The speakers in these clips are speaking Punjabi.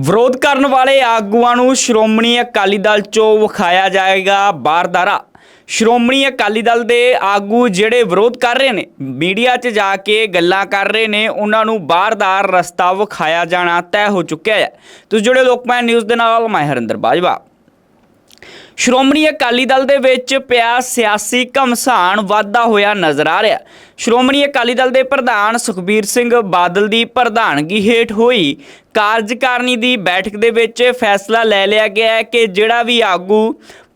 ਵਿਰੋਧ ਕਰਨ ਵਾਲੇ ਆਗੂਆਂ ਨੂੰ ਸ਼੍ਰੋਮਣੀ ਅਕਾਲੀ ਦਲ ਚੋਂ ਵਿਖਾਇਆ ਜਾਏਗਾ ਬਾਰਦਾਰਾ ਸ਼੍ਰੋਮਣੀ ਅਕਾਲੀ ਦਲ ਦੇ ਆਗੂ ਜਿਹੜੇ ਵਿਰੋਧ ਕਰ ਰਹੇ ਨੇ, ਮੀਡੀਆ 'ਚ ਜਾ ਕੇ ਗੱਲਾਂ ਕਰ ਰਹੇ ਨੇ, ਉਹਨਾਂ ਨੂੰ ਬਾਰਦਾਰ ਰਸਤਾ ਵਿਖਾਇਆ ਜਾਣਾ ਤੈਅ ਹੋ ਚੁੱਕਿਆ ਹੈ। ਤੁਸੀਂ ਜੁੜੇ ਲੋਕਮੈਨ ਨਿਊਜ਼ ਦੇ ਨਾਲ, ਮੈਂ ਹਰਿੰਦਰ ਬਾਜਵਾ। ਸ਼੍ਰੋਮਣੀ ਅਕਾਲੀ ਦਲ ਦੇ ਵਿੱਚ ਪਿਆ ਸਿਆਸੀ ਘਮਸਾਨ ਵਾਧਾ ਹੋਇਆ ਨਜ਼ਰ ਆ ਰਿਹਾ। ਸ਼੍ਰੋਮਣੀ ਅਕਾਲੀ ਦਲ ਦੇ ਪ੍ਰਧਾਨ ਸੁਖਬੀਰ ਸਿੰਘ ਬਾਦਲ ਦੀ ਪ੍ਰਧਾਨਗੀ ਹੇਠ ਹੋਈ ਕਾਰਜਕਾਰਨੀ ਦੀ ਬੈਠਕ ਦੇ ਵਿੱਚ ਫੈਸਲਾ ਲੈ ਲਿਆ ਗਿਆ ਹੈ ਕਿ ਜਿਹੜਾ ਵੀ ਆਗੂ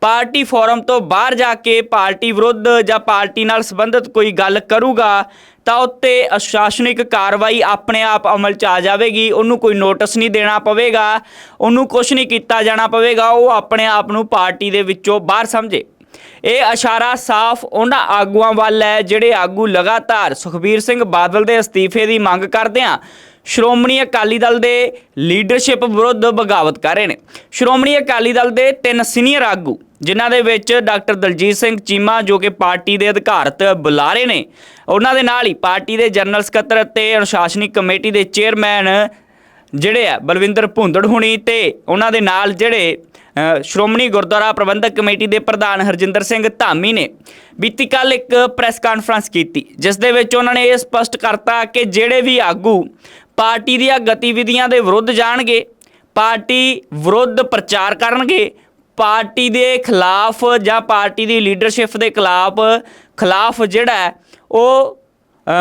ਪਾਰਟੀ ਫੋਰਮ ਤੋਂ ਬਾਹਰ ਜਾ ਕੇ ਪਾਰਟੀ ਵਿਰੁੱਧ ਜਾਂ ਪਾਰਟੀ ਨਾਲ ਸੰਬੰਧਿਤ ਕੋਈ ਗੱਲ ਕਰੂਗਾ, ਤਾਂ ਉੱਤੇ ਅਸ਼ਾਸਨਿਕ ਕਾਰਵਾਈ ਆਪਣੇ ਆਪ ਅਮਲ ਚ ਆ ਜਾਵੇਗੀ। ਉਹਨੂੰ ਕੋਈ ਨੋਟਿਸ ਨਹੀਂ ਦੇਣਾ ਪਵੇਗਾ, ਉਹਨੂੰ ਕੁਝ ਨਹੀਂ ਕੀਤਾ ਜਾਣਾ ਪਵੇਗਾ, ਉਹ ਆਪਣੇ ਆਪ ਨੂੰ ਪਾਰਟੀ ਦੇ ਵਿੱਚੋਂ ਬਾਹਰ ਸਮਝੇ। ਇਹ ਇਸ਼ਾਰਾ ਸਾਫ਼ ਉਹਨਾਂ ਆਗੂਆਂ ਵੱਲ ਹੈ, ਜਿਹੜੇ ਆਗੂ ਲਗਾਤਾਰ ਸੁਖਬੀਰ ਸਿੰਘ ਬਾਦਲ ਦੇ ਅਸਤੀਫੇ ਦੀ ਮੰਗ ਕਰਦੇ ਆ। ਸ਼੍ਰੋਮਣੀ ਅਕਾਲੀ ਦਲ ਦੇ ਲੀਡਰਸ਼ਿਪ ਵਿਰੁੱਧ ਬਗਾਵਤ ਕਰ ਰਹੇ ਨੇ। ਸ਼੍ਰੋਮਣੀ ਅਕਾਲੀ ਦਲ ਦੇ ਤਿੰਨ ਸੀਨੀਅਰ ਆਗੂ ਜਿਨ੍ਹਾਂ ਦੇ ਵਿੱਚ ਡਾਕਟਰ ਦਲਜੀਤ ਸਿੰਘ ਚੀਮਾ, ਜੋ ਕਿ ਪਾਰਟੀ ਦੇ ਅਧਿਕਾਰਤ ਬੁਲਾਰੇ ਨੇ, ਉਹਨਾਂ ਦੇ ਨਾਲ ਹੀ ਪਾਰਟੀ ਦੇ ਜਨਰਲ ਸਕੱਤਰ ਅਤੇ ਅਨੁਸ਼ਾਸਨਿਕ ਕਮੇਟੀ ਦੇ ਚੇਅਰਮੈਨ ਜਿਹੜੇ ਆ, ਬਲਵਿੰਦਰ ਭੁੰਦੜ ਹੁਣੀ ਤੇ ਉਹਨਾਂ ਦੇ ਨਾਲ ਜਿਹੜੇ ਸ਼੍ਰੋਮਣੀ ਗੁਰਦੁਆਰਾ ਪ੍ਰਬੰਧਕ ਕਮੇਟੀ ਦੇ ਪ੍ਰਧਾਨ ਹਰਜਿੰਦਰ ਸਿੰਘ ਧਾਮੀ ਨੇ ਬੀਤੀ ਕੱਲ ਇੱਕ ਪ੍ਰੈਸ ਕਾਨਫਰੰਸ ਕੀਤੀ, ਜਿਸ ਦੇ ਵਿੱਚ ਉਹਨਾਂ ਨੇ ਇਹ ਸਪਸ਼ਟ ਕਰਤਾ ਕਿ ਜਿਹੜੇ ਵੀ ਆਗੂ ਪਾਰਟੀ ਦੀਆਂ ਗਤੀਵਿਧੀਆਂ ਦੇ ਵਿਰੁੱਧ ਜਾਣਗੇ, ਪਾਰਟੀ ਵਿਰੁੱਧ ਪ੍ਰਚਾਰ ਕਰਨਗੇ ਪਾਰਟੀ ਦੇ ਖਿਲਾਫ ਜਾਂ ਪਾਰਟੀ ਦੀ ਲੀਡਰਸ਼ਿਪ ਦੇ ਖਿਲਾਫ ਖਿਲਾਫ ਜਿਹੜਾ ਉਹ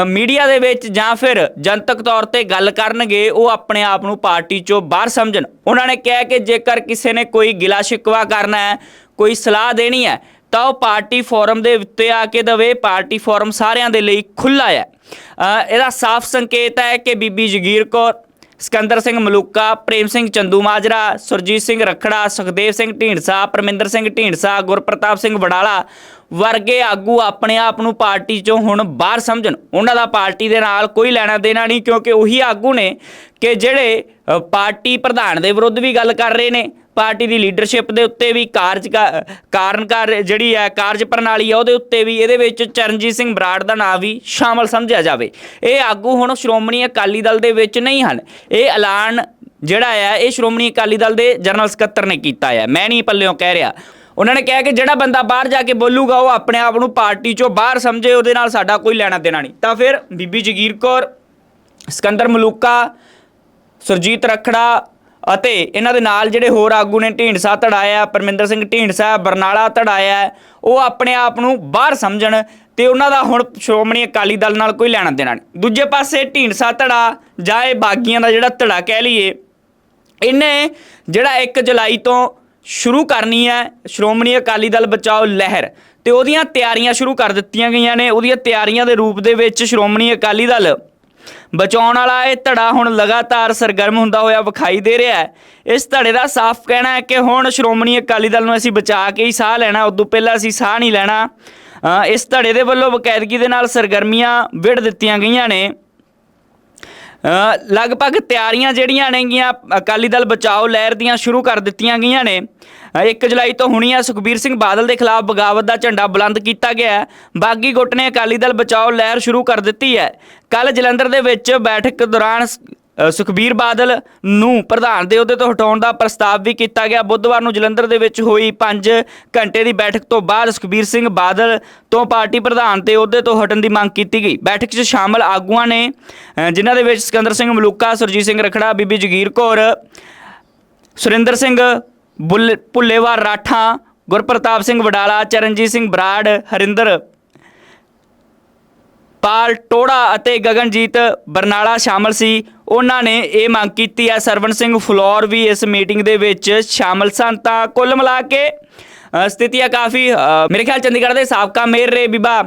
ਮੀਡੀਆ ਦੇ ਵਿੱਚ ਜਾਂ ਫਿਰ ਜਨਤਕ ਤੌਰ ਤੇ ਗੱਲ ਕਰਨਗੇ, ਉਹ ਆਪਣੇ ਆਪ ਨੂੰ ਪਾਰਟੀ ਚੋਂ ਬਾਹਰ ਸਮਝਣ। ਉਹਨਾਂ ਨੇ ਕਿਹਾ ਕਿ ਜੇਕਰ ਕਿਸੇ ਨੇ ਕੋਈ ਗਿਲਾ ਸ਼ਿਕਵਾ ਕਰਨਾ ਹੈ, ਕੋਈ ਸਲਾਹ ਦੇਣੀ ਹੈ, ਤਾਂ ਉਹ ਪਾਰਟੀ ਫੋਰਮ ਦੇ ਉੱਤੇ ਆ ਕੇ ਦਵੇ। ਪਾਰਟੀ ਫੋਰਮ ਸਾਰਿਆਂ ਦੇ ਲਈ ਖੁੱਲਾ ਹੈ। ਇਹਦਾ ਸਾਫ਼ ਸੰਕੇਤ ਹੈ ਕਿ ਬੀਬੀ ਜਗੀਰ ਕੌਰ ਸਿਕੰਦਰ ਸਿੰਘ ਮਲੂਕਾ, ਪ੍ਰੇਮ ਸਿੰਘ ਚੰਦੂ ਮਾਜਰਾ, ਸੁਰਜੀਤ ਸਿੰਘ ਰਖੜਾ, ਸੁਖਦੇਵ ਸਿੰਘ ਢੀਂਡਸਾ, ਪਰਮਿੰਦਰ ਸਿੰਘ ਢੀਂਡਸਾ, ਗੁਰਪ੍ਰਤਾਪ ਸਿੰਘ ਵਡਾਲਾ ਵਰਗੇ ਆਗੂ ਆਪਣੇ ਆਪ ਨੂੰ ਪਾਰਟੀ ਚੋਂ ਹੁਣ ਬਾਹਰ ਸਮਝਣ। ਉਹਨਾਂ ਦਾ ਪਾਰਟੀ ਦੇ ਨਾਲ ਕੋਈ ਲੈਣਾ ਦੇਣਾ ਨਹੀਂ, ਕਿਉਂਕਿ ਉਹੀ ਆਗੂ ਨੇ ਕਿ ਜਿਹੜੇ ਪਾਰਟੀ ਪ੍ਰਧਾਨ ਦੇ ਵਿਰੁੱਧ ਵੀ ਗੱਲ ਕਰ ਰਹੇ ਨੇ। ਪਾਰਟੀ ਦੀ ਲੀਡਰਸ਼ਿਪ ਦੇ ਉੱਤੇ ਵੀ ਕਾਰਜ ਕਾਰਨ ਕਾਰ ਜਿਹੜੀ ਹੈ, ਕਾਰਜ ਪ੍ਰਣਾਲੀ ਹੈ ਉਹਦੇ ਉੱਤੇ ਵੀ ਇਹਦੇ ਵਿੱਚ ਚਰਨਜੀਤ ਸਿੰਘ ਬਰਾੜ ਦਾ ਨਾਮ ਵੀ ਸ਼ਾਮਲ ਸਮਝਿਆ ਜਾਵੇ। ਇਹ ਆਗੂ ਹੁਣ ਸ਼੍ਰੋਮਣੀ ਅਕਾਲੀ ਦਲ ਦੇ ਵਿੱਚ ਨਹੀਂ ਹਨ। ਇਹ ਐਲਾਨ ਜਿਹੜਾ ਹੈ ਇਹ ਸ਼੍ਰੋਮਣੀ ਅਕਾਲੀ ਦਲ ਦੇ ਜਨਰਲ ਸਕੱਤਰ ਨੇ ਕੀਤਾ ਹੈ ਮੈਂ ਨਹੀਂ ਪੱਲਿਓਂ ਕਹਿ ਰਿਹਾ। ਉਹਨਾਂ ਨੇ ਕਿਹਾ ਕਿ ਜਿਹੜਾ ਬੰਦਾ ਬਾਹਰ ਜਾ ਕੇ ਬੋਲੂਗਾ, ਉਹ ਆਪਣੇ ਆਪ ਨੂੰ ਪਾਰਟੀ ਚੋਂ ਬਾਹਰ ਸਮਝੇ, ਉਹਦੇ ਨਾਲ ਸਾਡਾ ਕੋਈ ਲੈਣਾ ਦੇਣਾ ਨਹੀਂ। ਤਾਂ ਫਿਰ ਬੀਬੀ ਜਗੀਰ ਕੌਰ, ਸਿਕੰਦਰ ਮਲੂਕਾ, ਸੁਰਜੀਤ ਰਖੜਾ ਅਤੇ ਇਹਨਾਂ ਦੇ ਨਾਲ ਜਿਹੜੇ ਹੋਰ ਆਗੂ ਨੇ, ਢੀਂਡਸਾ ਧੜਾਇਆ, ਪਰਮਿੰਦਰ ਸਿੰਘ ਢੀਂਡਸਾ, ਬਰਨਾਲਾ ਧੜਾਇਆ, ਉਹ ਆਪਣੇ ਆਪ ਨੂੰ ਬਾਹਰ ਸਮਝਣ ਤੇ ਉਹਨਾਂ ਦਾ ਹੁਣ ਸ਼੍ਰੋਮਣੀ ਅਕਾਲੀ ਦਲ ਨਾਲ ਕੋਈ ਲੈਣਾ ਦੇਣਾ ਨਹੀਂ। ਦੂਜੇ ਪਾਸੇ ਢੀਂਡਸਾ ਧੜਾ ਜਾਂ ਇਹ ਬਾਗੀਆਂ ਦਾ ਜਿਹੜਾ ਧੜਾ ਕਹਿ ਲਈਏ, ਇਹਨੇ ਜਿਹੜਾ 1 ਜੁਲਾਈ ਤੋਂ ਸ਼ੁਰੂ ਕਰਨੀ ਹੈ, ਸ਼੍ਰੋਮਣੀ ਅਕਾਲੀ ਦਲ ਬਚਾਓ ਲਹਿਰ। ਤੇ ਉਹਦੀਆਂ ਤਿਆਰੀਆਂ ਸ਼ੁਰੂ ਕਰ ਦਿੱਤੀਆਂ ਗਈਆਂ ਨੇ। ਉਹਦੀਆਂ ਤਿਆਰੀਆਂ ਦੇ ਰੂਪ ਦੇ ਵਿੱਚ ਸ਼੍ਰੋਮਣੀ ਅਕਾਲੀ ਦਲ ਬਚਾਉਣ ਵਾਲਾ ਇਹ ਧੜਾ ਹੁਣ ਲਗਾਤਾਰ ਸਰਗਰਮ ਹੁੰਦਾ ਹੋਇਆ ਵਿਖਾਈ ਦੇ ਰਿਹਾ ਹੈ। ਇਸ ਧੜੇ ਦਾ ਸਾਫ਼ ਕਹਿਣਾ ਹੈ ਕਿ ਹੁਣ ਸ਼੍ਰੋਮਣੀ ਅਕਾਲੀ ਦਲ ਨੂੰ ਅਸੀਂ ਬਚਾ ਕੇ ਹੀ ਸਾਹ ਲੈਣਾ, ਉਦੋਂ ਪਹਿਲਾਂ ਅਸੀਂ ਸਾਹ ਨਹੀਂ ਲੈਣਾ। ਇਸ ਧੜੇ ਦੇ ਵੱਲੋਂ ਬਕਾਇਦਗੀ ਦੇ ਨਾਲ ਸਰਗਰਮੀਆਂ ਵਿੜ ਦਿੱਤੀਆਂ ਗਈਆਂ ਨੇ। ਲਗਭਗ ਤਿਆਰੀਆਂ ਜਿਹੜੀਆਂ ਨੇਗੀਆਂ ਅਕਾਲੀ ਦਲ ਬਚਾਓ ਲਹਿਰ ਦੀਆਂ ਸ਼ੁਰੂ ਕਰ ਦਿੱਤੀਆਂ ਗਈਆਂ ਨੇ। ਅ, 1 ਜੁਲਾਈ ਤੋਂ ਹੋਣੀ ਹੈ ਸੁਖਬੀਰ ਸਿੰਘ ਬਾਦਲ ਦੇ ਖਿਲਾਫ ਬਗਾਵਤ ਦਾ ਝੰਡਾ ਬੁਲੰਦ ਕੀਤਾ ਗਿਆ ਬਾਗੀ ਗੁੱਟ ਨੇ ਅਕਾਲੀ ਦਲ ਬਚਾਓ ਲਹਿਰ ਸ਼ੁਰੂ ਕਰ ਦਿੱਤੀ ਹੈ। ਕੱਲ ਜਲੰਧਰ ਦੇ ਵਿੱਚ ਬੈਠਕ ਦੌਰਾਨ ਸ- ਸੁਖਬੀਰ ਬਾਦਲ ਨੂੰ ਪ੍ਰਧਾਨ ਦੇ ਅਹੁਦੇ ਤੋਂ ਹਟਾਉਣ ਦਾ ਪ੍ਰਸਤਾਵ ਵੀ ਕੀਤਾ ਗਿਆ। ਬੁੱਧਵਾਰ ਨੂੰ ਜਲੰਧਰ ਦੇ ਵਿੱਚ ਹੋਈ 5 ਘੰਟੇ ਦੀ ਬੈਠਕ ਤੋਂ ਬਾਅਦ ਸੁਖਬੀਰ ਸਿੰਘ ਬਾਦਲ ਤੋਂ ਪਾਰਟੀ ਪ੍ਰਧਾਨ ਦੇ ਅਹੁਦੇ ਤੋਂ ਹਟਣ ਦੀ ਮੰਗ ਕੀਤੀ ਗਈ। ਬੈਠਕ 'ਚ ਸ਼ਾਮਲ ਆਗੂਆਂ ਨੇ ਜਿਨ੍ਹਾਂ ਦੇ ਵਿੱਚ ਸਿਕੰਦਰ ਸਿੰਘ ਮਲੂਕਾ, ਸੁਰਜੀਤ ਸਿੰਘ ਰਖੜਾ, ਬੀਬੀ ਜਗੀਰ ਕੌਰ, ਸੁਰਿੰਦਰ ਸਿੰਘ ਬੁੱਲ- ਭੁੱਲੇਵਾਲ ਰਾਠਾਂ, ਗੁਰਪ੍ਰਤਾਪ ਸਿੰਘ ਵਡਾਲਾ, ਚਰਨਜੀਤ ਸਿੰਘ ਬਰਾੜ, ਹਰਿੰਦਰ ਪਾਲ ਟੋੜਾ ਅਤੇ ਗਗਨਜੀਤ ਬਰਨਾਲਾ ਸ਼ਾਮਲ ਸੀ। ਉਹਨਾਂ ਨੇ ਇਹ ਮੰਗ ਕੀਤੀ ਹੈ ਸਰਵਣ ਸਿੰਘ ਫਲੋਰ ਵੀ ਇਸ ਮੀਟਿੰਗ ਦੇ ਵਿੱਚ ਸ਼ਾਮਲ ਸਨ। ਤਾਂ ਕੁੱਲ ਮਿਲਾ ਕੇ ਅ, ਸਥਿਤੀਆਂ ਕਾਫੀ ਮੇਰੇ ਖਿਆਲ ਚੰਡੀਗੜ੍ਹ ਦੇ ਸਾਬਕਾ ਮੇਅਰ ਰੇ ਬੀਬਾ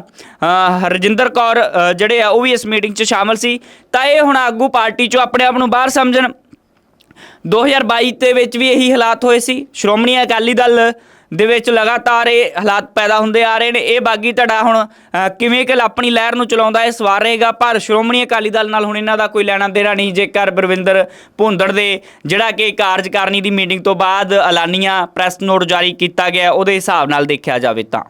ਹਰਜਿੰਦਰ ਕੌਰ ਜਿਹੜੇ ਆ ਉਹ ਵੀ ਇਸ ਮੀਟਿੰਗ 'ਚ ਸ਼ਾਮਲ ਸੀ। ਤਾਂ ਇਹ ਹੁਣ ਆਗੂ ਪਾਰਟੀ 'ਚੋਂ ਆਪਣੇ ਆਪ ਨੂੰ ਬਾਹਰ ਸਮਝਣ। 2022 ਦੇ ਵਿੱਚ ਵੀ ਇਹੀ ਹਾਲਾਤ ਹੋਏ ਸੀ। ਸ਼੍ਰੋਮਣੀ ਅਕਾਲੀ ਦਲ ਦੇ ਵਿੱਚ ਲਗਾਤਾਰ ਇਹ ਹਾਲਾਤ ਪੈਦਾ ਹੁੰਦੇ ਆ ਰਹੇ ਨੇ। ਇਹ ਬਾਗੀ ਧੜਾ ਹੁਣ ਕਿਵੇਂ ਕਿ ਆਪਣੀ ਲਹਿਰ ਨੂੰ ਚਲਾਉਂਦਾ ਇਹ ਸਵਾਰ ਰਹੇਗਾ, ਪਰ ਸ਼੍ਰੋਮਣੀ ਅਕਾਲੀ ਦਲ ਨਾਲ ਹੁਣ ਇਹਨਾਂ ਦਾ ਕੋਈ ਲੈਣਾ ਦੇਣਾ ਨਹੀਂ। ਜੇਕਰ ਬਰਵਿੰਦਰ ਭੁੰਦੜ ਦੇ ਜਿਹੜਾ ਕਿ ਕਾਰਜਕਾਰਨੀ ਦੀ ਮੀਟਿੰਗ ਤੋਂ ਬਾਅਦ ਐਲਾਨੀਆਂ ਪ੍ਰੈਸ ਨੋਟ ਜਾਰੀ ਕੀਤਾ ਗਿਆ, ਉਹਦੇ ਹਿਸਾਬ ਨਾਲ ਦੇਖਿਆ ਜਾਵੇ ਤਾਂ।